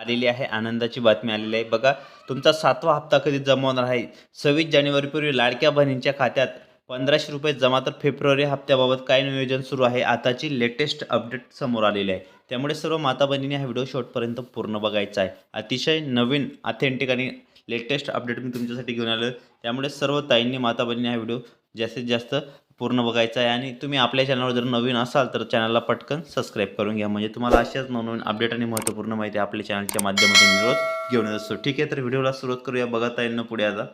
आलेली आहे आनंदाची बातमी आलेली आहे. बघा तुमचा सातवा हप्ता कधी जमा होणार आहे? सव्वीस जानेवारीपूर्वी लाडक्या बहिणींच्या खात्यात पंधराशे रुपये जमा तर फेब्रुवारी हप्त्याबाबत काय नियोजन सुरू आहे? आताची लेटेस्ट अपडेट समोर आलेली आहे. त्यामुळे सर्व माता बहिणींनी हा व्हिडिओ शॉर्टपर्यंत पूर्ण बघायचा आहे. अतिशय नवीन ऑथेंटिक आणि लेटेस्ट अपडेट मी तुमच्यासाठी घेऊन आलो त्यामुळे सर्व ताईंनी माता बहिणींनी हा व्हिडिओ जास्तीत जास्त पूर्ण बघायचा आहे. आणि तुम्ही आपल्या चॅनलवर जर नवीन असाल तर चॅनलला पटकन सबस्क्राईब करून घ्या. म्हणजे तुम्हाला अशाच नवनवीन अपडेट आणि महत्त्वपूर्ण माहिती आपल्या चॅनलच्या माध्यमातून रोज घेऊन येत असतो. ठीक आहे तर व्हिडिओला सुरुवात करूया. बघता येईल ना पुढे आता.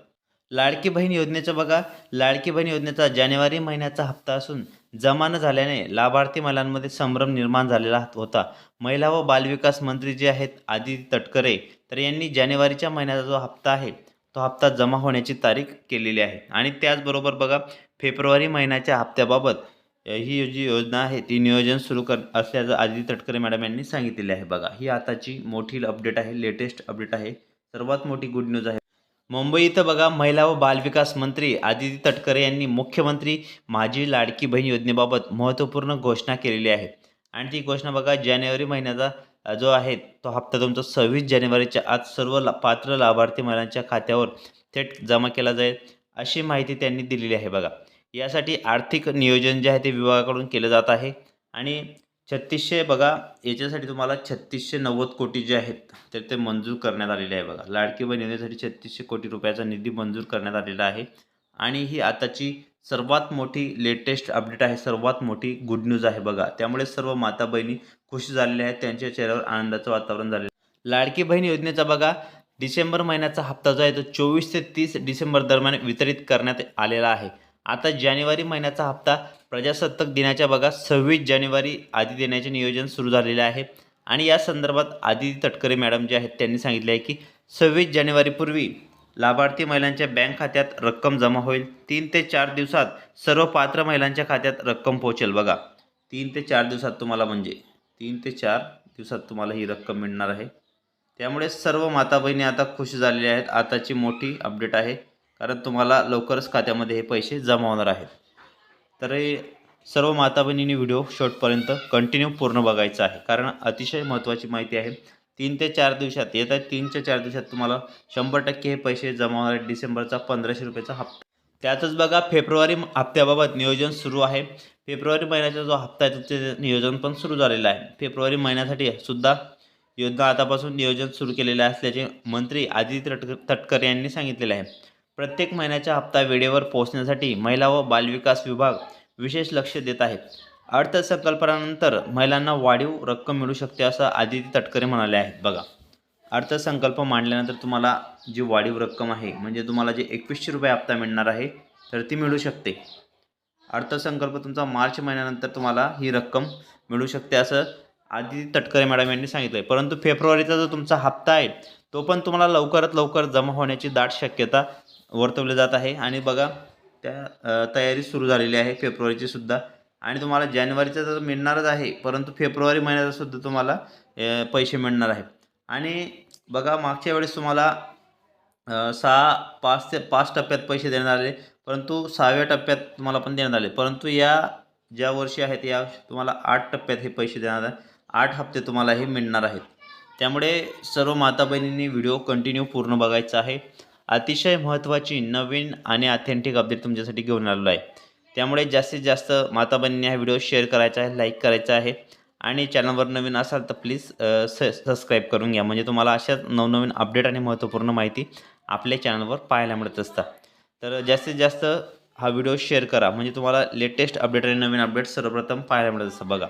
लाडकी बहीण योजनेचं बघा. लाडकी बहीण योजनेचा जानेवारी महिन्याचा हप्ता असून जमा न झाल्याने लाभार्थी महिलांमध्ये संभ्रम निर्माण झालेला होता. महिला व बालविकास मंत्री जे आहेत आदिती तटकरे तर यांनी जानेवारीच्या महिन्याचा जो हप्ता आहे तो हप्ता जमा होण्याची तारीख केलेली आहे. आणि त्याचबरोबर बघा फेब्रुवारी महिन्याच्या हप्त्याबाबत ही जी योजना आहे ती नियोजन सुरू कर असल्याचं आदिती तटकरे मॅडम यांनी सांगितलेले आहे. बघा ही आताची मोठी अपडेट आहे लेटेस्ट अपडेट आहे. सर्वात मोठी गुड न्यूज आहे. मुंबई इथं बघा महिला व बालविकास मंत्री आदिती तटकरे यांनी मुख्यमंत्री माझी लाडकी बहीण योजनेबाबत महत्त्वपूर्ण घोषणा केलेली आहे. आणि ती घोषणा बघा जानेवारी महिन्याचा जो आहे तो हप्ता तुमचा सव्वीस जानेवारीच्या आज सर्व ला पात्र लाभार्थी महिलांच्या खात्यावर थेट जमा केला जाईल अशी माहिती त्यांनी दिलेली आहे बघा. यासाठी आर्थिक नियोजन जे आहे ते विभागाकडून केलं जात आहे. आणि छत्तीसशे बघा याच्यासाठी तुम्हाला छत्तीसशे नव्वद कोटी जे आहेत तर ते मंजूर करण्यात आलेले आहे बघा. लाडकी बहीण योजनेसाठी छत्तीसशे कोटी रुपयाचा निधी मंजूर करण्यात आलेला आहे. आणि ही आताची सर्वात मोठी लेटेस्ट अपडेट आहे सर्वात मोठी गुड न्यूज आहे बघा. त्यामुळे सर्व माता बहिणी खुश झालेल्या आहेत त्यांच्या चेहऱ्यावर आनंदाचं वातावरण झालेलं आहे. लाडकी बहीण योजनेचा बघा डिसेंबर महिन्याचा हप्ता जो आहे तो चोवीस ते तीस डिसेंबर दरम्यान वितरित करण्यात आलेला आहे. आता जानेवारी महिन्याचा हप्ता प्रजासत्ताक दिनाच्या बघा सव्वीस जानेवारी आधी देण्याचे नियोजन सुरू झालेले आहे. आणि या संदर्भात आदिती तटकरे मॅडम जे आहेत त्यांनी सांगितले आहे की सव्वीस जानेवारीपूर्वी लाभार्थी महिलांच्या बँक खात्यात रक्कम जमा होईल. तीन ते चार दिवसात सर्व पात्र महिलांच्या खात्यात रक्कम पोहोचेल बघा. तीन ते चार दिवसात तुम्हाला म्हणजे तीन ते चार दिवसात तुम्हाला ही रक्कम मिळणार आहे. त्यामुळे सर्व माता बहिणी आता खुश झालेल्या आहेत. आताची मोठी अपडेट आहे. कारण तुम्हाला लवकरच खात्यामध्ये हे पैसे जमा होणार आहेत. तर हे सर्व माता बहिणींनी व्हिडिओ शॉर्टपर्यंत कंटिन्यू पूर्ण बघायचा आहे. कारण अतिशय महत्त्वाची माहिती आहे. तीन ते चार दिवसात येत्या तीन ते चार दिवसात तुम्हाला शंभर टक्के हे पैसे जमा होणार आहेत. डिसेंबरचा पंधराशे रुपयाचा हप्ता. त्यातच बघा फेब्रुवारी हप्त्याबाबत नियोजन सुरू आहे. फेब्रुवारी महिन्याचा जो हप्ता आहे त्याचे नियोजन पण सुरू झालेलं आहे. फेब्रुवारी महिन्यासाठी सुद्धा योजना आतापासून नियोजन सुरू केलेलं असल्याचे मंत्री आदित्य तटकर तटकरे यांनी सांगितलेले आहे. प्रत्येक महिन्याचा हप्ता वेळेवर पोहोचण्यासाठी महिला व बालविकास विभाग विशेष लक्ष देत आहे. अर्थसंकल्पनानंतर महिलांना वाढीव रक्कम मिळू शकते असं आदिती तटकरे म्हणाले आहेत. बघा अर्थसंकल्प मांडल्यानंतर तुम्हाला जी वाढीव रक्कम आहे म्हणजे तुम्हाला जे एकवीसशे रुपये हप्ता मिळणार आहे तर ती मिळू शकते. अर्थसंकल्प तुमचा मार्च महिन्यानंतर तुम्हाला ही रक्कम मिळू शकते असं आदिती तटकरे मॅडम यांनी सांगितलं आहे परंतु फेब्रुवारीचा जो तुमचा हप्ता आहे तो पण तुम्हाला लवकरात लवकर जमा होण्याची दाट शक्यता वर्तवले जात आहे. आणि बघा त्या तयारी सुरू झालेली आहे फेब्रुवारीची सुद्धा. आणि तुम्हाला जानेवारीचा तर मिळणारच आहे परंतु फेब्रुवारी महिन्याचा सुद्धा तुम्हाला पैसे मिळणार आहे आणि बघा मागच्या वेळेस तुम्हाला सहा पाच ते पाच टप्प्यात पैसे देण्यात आले परंतु सहाव्या टप्प्यात तुम्हाला पण देण्यात आले. परंतु या ज्या वर्षी आहेत या तुम्हाला आठ टप्प्यात हे पैसे देणार आहे आठ हप्ते तुम्हाला हे मिळणार आहेत. त्यामुळे सर्व माता बहिणींनी व्हिडिओ कंटिन्यू पूर्ण बघायचा आहे. अतिशय महत्त्वाची नवीन आणि ऑथेंटिक अपडेट तुमच्यासाठी घेऊन आलेलो आहे. त्यामुळे जास्तीत जास्त माता हा व्हिडिओ शेअर करायचा आहे लाईक करायचा आहे. आणि चॅनलवर नवीन असाल तर प्लीज स सबस्क्राईब करून घ्या. म्हणजे तुम्हाला अशाच नवनवीन अपडेट आणि महत्त्वपूर्ण माहिती आपल्या चॅनलवर पाहायला मिळत असतात तर जास्तीत जास्त हा व्हिडिओ शेअर करा. म्हणजे तुम्हाला लेटेस्ट अपडेट आणि नवीन अपडेट सर्वप्रथम पाहायला मिळत असतं. बघा.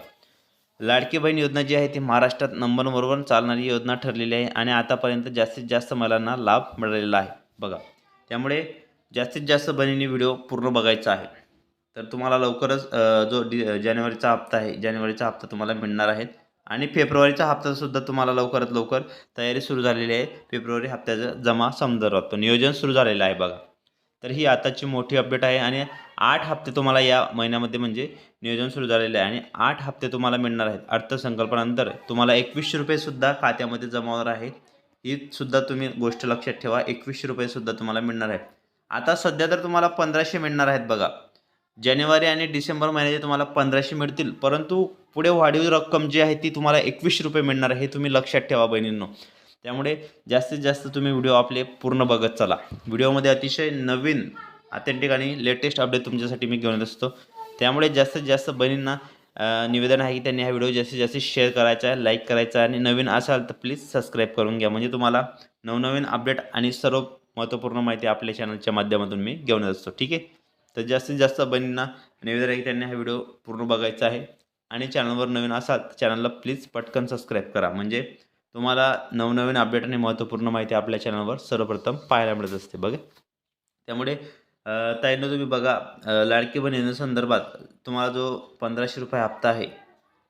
लाडकी बहीण योजना जी आहे ती महाराष्ट्रात नंबर वनवर चालणारी योजना ठरलेली आहे आणि आतापर्यंत जास्तीत जास्त महिलांना लाभ मिळालेला आहे. बघा. त्यामुळे जास्तीत जास्त बहिणींनी व्हिडिओ पूर्ण बघायचा आहे. तर तुम्हाला लवकरच जो डि जानेवारीचा हप्ता आहे जानेवारीचा हप्ता तुम्हाला मिळणार आहेत आणि फेब्रुवारीचा हप्तासुद्धा तुम्हाला लवकरात लवकर तयारी सुरू झालेली आहे. फेब्रुवारी हप्त्याचा जमा संदर्भात नियोजन सुरू झालेलं आहे बघा. तर ही आताची मोठी अपडेट आहे आणि आठ हप्ते तुम्हाला या महिन्यामध्ये म्हणजे नियोजन सुरू झालेलं आहे. आणि आठ हप्ते तुम्हाला मिळणार आहेत. अर्थसंकल्पानंतर तुम्हाला एकवीसशे रुपयेसुद्धा खात्यामध्ये जमा होणार आहे. ही सुद्धा तुम्ही गोष्ट लक्षात ठेवा. एकवीसशे रुपयेसुद्धा तुम्हाला मिळणार आहेत आता सध्या तर तुम्हाला पंधराशे मिळणार आहेत बघा. जानेवारी आणि डिसेंबर महिन्याचे तुम्हाला पंधराशे मिळतील. परंतु पुढे वाढीव रक्कम जी आहे ती तुम्हाला एकवीसशे रुपये मिळणार आहे हे तुम्ही लक्षात ठेवा बहिणींनो. त्यामुळे जास्तीत जास्त तुम्ही व्हिडिओ आपले पूर्ण बघत चला. व्हिडिओमध्ये अतिशय नवीन ऑथेंटिक आणि लेटेस्ट अपडेट तुमच्यासाठी मी घेऊन असतो. त्यामुळे जास्तीत जास्त बहिणींना निवेदन आहे की त्यांनी हा व्हिडिओ जास्तीत जास्त शेअर करायचा आहे लाईक करायचा आहे आणि नवीन असाल तर प्लीज सबस्क्राईब करून घ्या. म्हणजे तुम्हाला नवनवीन अपडेट आणि सर्व महत्त्वपूर्ण माहिती आपल्या चॅनलच्या माध्यमातून मी घेऊन असतो. ठीक आहे? तर जास्तीत जास्त बहिणींना निवेदन आहे की त्यांनी हा व्हिडिओ पूर्ण बघायचा आहे आणि चॅनलवर नवीन असाल तर चॅनलला प्लीज पटकन सबस्क्राईब करा. म्हणजे तुम्हाला नवनवीन अपडेट आणि महत्त्वपूर्ण माहिती आपल्या चॅनलवर सर्वप्रथम पाहायला मिळत असते. बघा? त्यामुळे ताईनं तुम्ही बघा. लाडकी बहिणींसंदर्भात तुम्हाला जो पंधराशे रुपये हप्ता आहे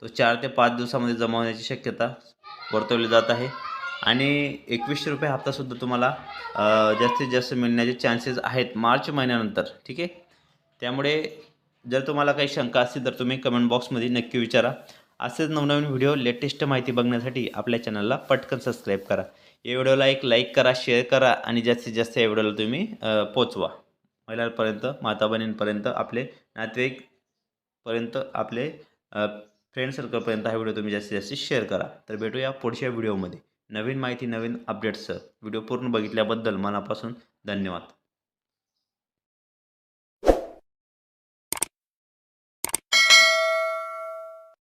तो चार ते पाच दिवसामध्ये जमा होण्याची शक्यता वर्तवली जात आहे. आणि एकवीसशे रुपये हप्तासुद्धा तुम्हाला जास्तीत जास्त मिळण्याचे चान्सेस आहेत मार्च महिन्यानंतर ठीक आहे? त्यामुळे जर तुम्हाला काही शंका असतील तर तुम्ही कमेंट बॉक्समध्ये नक्की विचारा. असेच नवनवीन व्हिडिओ लेटेस्ट माहिती बघण्यासाठी आपल्या चॅनलला पटकन सबस्क्राईब करा. या व्हिडिओला एक लाईक करा शेअर करा आणि जास्तीत जास्त या व्हिडिओला तुम्ही पोचवा. महिलांपर्यंत माता बहिणींपर्यंत आपले पर्यंत आपले फ्रेंड सर्कलपर्यंत हा व्हिडिओ तुम्ही जास्तीत जास्त शेअर करा. तर भेटूया पुढच्या व्हिडिओमध्ये नवीन माहिती नवीन अपडेट्सचं व्हिडिओ पूर्ण बघितल्याबद्दल मनापासून धन्यवाद.